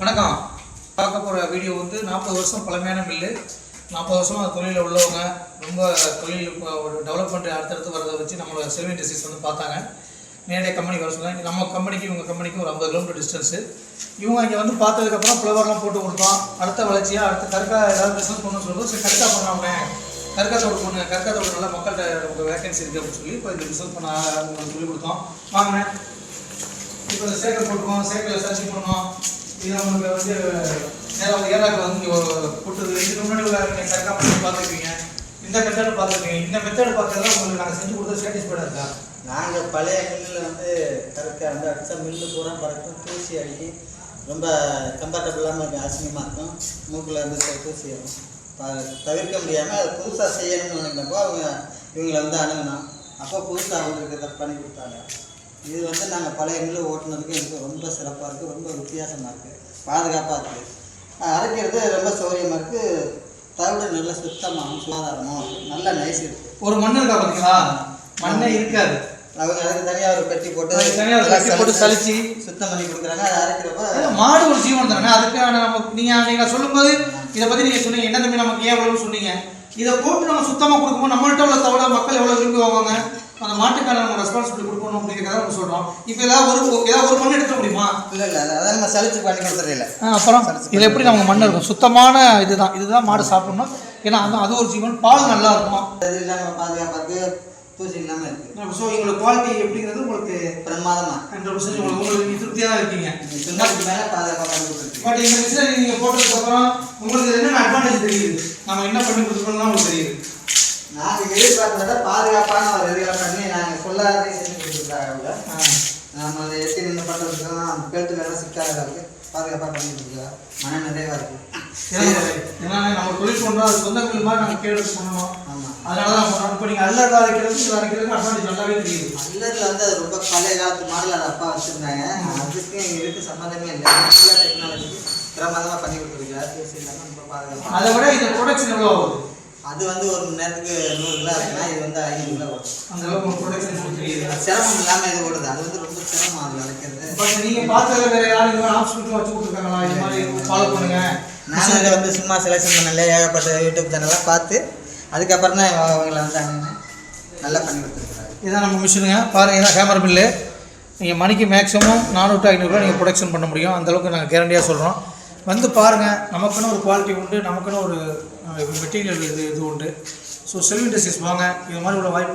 வணக்கம். பார்க்க போகிற வீடியோ வந்து நாற்பது வருஷம் பழமையான மில்லு. நாற்பது வருஷம் அந்த தொழிலில் உள்ளவங்க. ரொம்ப தொழில் இப்போ ஒரு டெவலப்மெண்ட் அடுத்தடுத்து வரதை வச்சு நம்மளோட செல்வி டிசீஸ் வந்து பார்த்தாங்க. நேரடியாக கம்பெனி வர சொன்னாங்க. நம்ம கம்பெனிக்கு இவங்க கம்பெனிக்கு ஒரு ஐம்பது கிலோமீட்டர் டிஸ்டன்ஸு இவங்க இங்கே வந்து பார்த்ததுக்கப்புறம் ஃப்ளவர்லாம் போட்டு கொடுத்தோம். அடுத்த வளர்ச்சியாக அடுத்த கற்கா ஏதாவது பிஸ்னஸ் பண்ணணும்னு சொல்லும்போது சரி கற்கா பண்ணாமே கற்கா தோடு பொண்ணு கற்கா தோடு நல்லா மக்கள்கிட்ட நமக்கு வேகன்சி இருக்குது அப்படின்னு சொல்லி இப்போ இந்த பிஸ்னஸ் பண்ண உங்களுக்கு சொல்லி கொடுத்தோம். வாங்கினேன் இப்போ இந்த சேக்கல் போட்டுருக்கோம் சேக்கலை சர்ச் பண்ணோம் இது நமக்கு வந்து நேரம் வந்து ஏராக்கு வந்து இங்கே போட்டுது இதுக்கு முன்னாடி உள்ள நீங்கள் கரெக்டாக பண்ணி பார்த்துருக்கீங்க. இந்த மெத்தட் பார்த்துருக்கீங்க. இந்த மெத்தட் பார்க்கறதா உங்களுக்கு நாங்கள் செஞ்சு கொடுத்தா சாட்டிஸ்ஃபைடாக இருக்கா? நாங்கள் பழைய மில்லில் வந்து கரெக்டாக வந்து அடித்தா மில்லு பூரா பறக்கும். தூசி அடிக்கி ரொம்ப கம்ஃபர்டபுள் இல்லாமல் இருக்கும் அசிங்கமாக இருக்கும். மூக்கில் இருந்து த- தூசி தவிர்க்க முடியாமல் அது புதுசாக செய்யணும்னு நினைக்கிறப்போ அவங்க இவங்களை வந்து அணுகுனோம் அப்போ புதுசாக அவங்களுக்கு இதை பண்ணி கொடுத்தாங்க. இது வந்து நாங்கள் பழைய மில்லு ஓட்டுனதுக்கு எனக்கு ரொம்ப சிறப்பாக இருக்குது ரொம்ப வித்தியாசமாக இருக்குது பாதுகாப்பாக இருக்குது அரைக்கிறது ரொம்ப சௌகரியமாக இருக்குது தவிர நல்ல சுத்தமாகவும் சுகாதாரமாகவும் நல்ல நைஸ் இருக்குது ஒரு மண் இருக்கா பார்த்தீங்களா மண்ணே இருக்காது. அவங்க அதுக்கு தனியாக ஒரு பெட்டி போட்டு அதுக்கு தனியா ஒரு பெட்டி சலிச்சு. சுத்தம் பண்ணி கொடுக்குறாங்க அதை அரைக்கிறப்ப மாடு ஒரு ஜீவன் தானே அதுக்கான நம்ம நீங்கள் நீங்கள் சொல்லும்போது இதை பற்றி நீங்கள் சொன்னீங்க. என்ன தம்பி நமக்கு ஏன் எவ்வளோன்னு சொன்னீங்க? இதை போட்டு நம்ம சுத்தமாக கொடுக்கும்போது நம்மள்ட்ட உள்ள தவிர மக்கள் எவ்வளோ விரும்பி வாங்குவாங்க? அந்த மாட்டுக்கான நம்ம ரெஸ்பான்சிபிலிட்டி கொடுக்கணும் அப்படிங்கிறத நம்ம சொல்கிறோம் இப்போ ஏதாவது ஒரு ஏதாவது ஒரு மண் எடுக்க முடியுமா? இல்லை இல்லை அதை நம்ம சலிச்சு பண்ணி கொடுத்துறதில்ல ஆ, அப்புறம் இதில் எப்படி நமக்கு மண் இருக்கும்? சுத்தமான இதுதான். இதுதான் மாடு சாப்பிடணும். ஏன்னா அது அது ஒரு ஜீவன். பால் நல்லா இருக்கும்? அது இல்லாமல் பாதுகாப்பாக தூசி இல்லாமல் இருக்குது ஸோ எங்களோட குவாலிட்டி எப்படிங்கிறது உங்களுக்கு பிரமாதமாக ஹண்ட்ரட் பர்சன்ட் உங்களுக்கு உங்களுக்கு திருப்தியாக தான் இருக்கீங்க. மேலே பாதுகாப்பாக பட் இந்த மிஷினை நீங்கள் போட்டதுக்கப்புறம் உங்களுக்கு என்னென்ன அட்வான்டேஜ் தெரியுது? நம்ம என்ன பண்ணி கொடுத்துருக்கோம்லாம் உங்களுக்கு தெரியுது. நாங்கள் எதிர்பார்த்தத பாதுகாப்பான ஒரு இதுகளை பண்ணி நாங்கள் சொல்லாதே செஞ்சு கொடுத்துருக்காங்க அவங்க. நம்ம அதை எட்டி நின்று பண்ணுறதுக்கெல்லாம் கழுத்து வேலை சிக்காத அளவுக்கு பாதுகாப்பாக பண்ணி கொடுத்துருக்கா மன நிறைவாக இருக்குது ஏன்னா நம்ம தொழில் பண்ணுறோம் அது சொந்த தொழில் மாதிரி நாங்கள் கேட்டு பண்ணணும். ஆமாம் அதனால தான் பண்ணுறோம் இப்போ நீங்கள் அல்லது அரைக்கிறது இது அரைக்கிறதுக்கு அட்வான்டேஜ் நல்லாவே தெரியுது. அல்லரில் வந்து அது ரொம்ப பழைய காலத்து மாடல் அது அப்பா வச்சுருந்தாங்க. அதுக்கு இதுக்கு சம்மந்தமே இல்லை. டெக்னாலஜிக்கு பிரமாதமாக பண்ணி கொடுத்துருக்காரு. அதை விட இந்த ப்ரொடக்ஷன் எவ்வளோ ஆகுது? அது வந்து ஒரு மணி நேரத்துக்கு நூறு கிலோ இருக்குன்னா இது வந்து ஐநூறு கிலோ வரும். அந்த அளவுக்கு ஒரு ப்ரொடக்ஷன் சிரமம் இல்லாமல் இது ஓடுது. அது வந்து ரொம்ப சிரமம் அது வளர்க்குறது பட் நீங்கள் பார்த்ததுல வேற யாரும் இந்த மாதிரி ஹாஸ்பிட்டல் வச்சு கொடுத்துருக்காங்களா? இது மாதிரி ஃபாலோ பண்ணுங்க. இதை வந்து சும்மா செலெக்ஷன் பண்ணல. ஏகப்பட்ட யூடியூப் சேனல்லாம் பார்த்து அதுக்கப்புறம் தான் அவங்கள வந்து. நல்லா பண்ணி கொடுத்துருக்குறாரு இதான் நம்ம மிஷினுங்க பாருங்க இதான் கேமரா பில்லு நீங்கள் மணிக்கு மேக்ஸிமம் நானூறு டு ஐநூறுரூவா நீங்கள் ப்ரொடக்ஷன் பண்ண முடியும். அந்த அளவுக்கு நாங்கள் கேரண்டியாக சொல்கிறோம் வந்து பாருங்கள் நமக்குன்னு ஒரு குவாலிட்டி உண்டு நமக்குன்னு ஒரு மெட்டீரியல் இது இது உண்டு. ஸோ செல்ஃப் இண்டஸ்ட்ரீஸ் வாங்க இது மாதிரி உள்ள வாய்ப்பு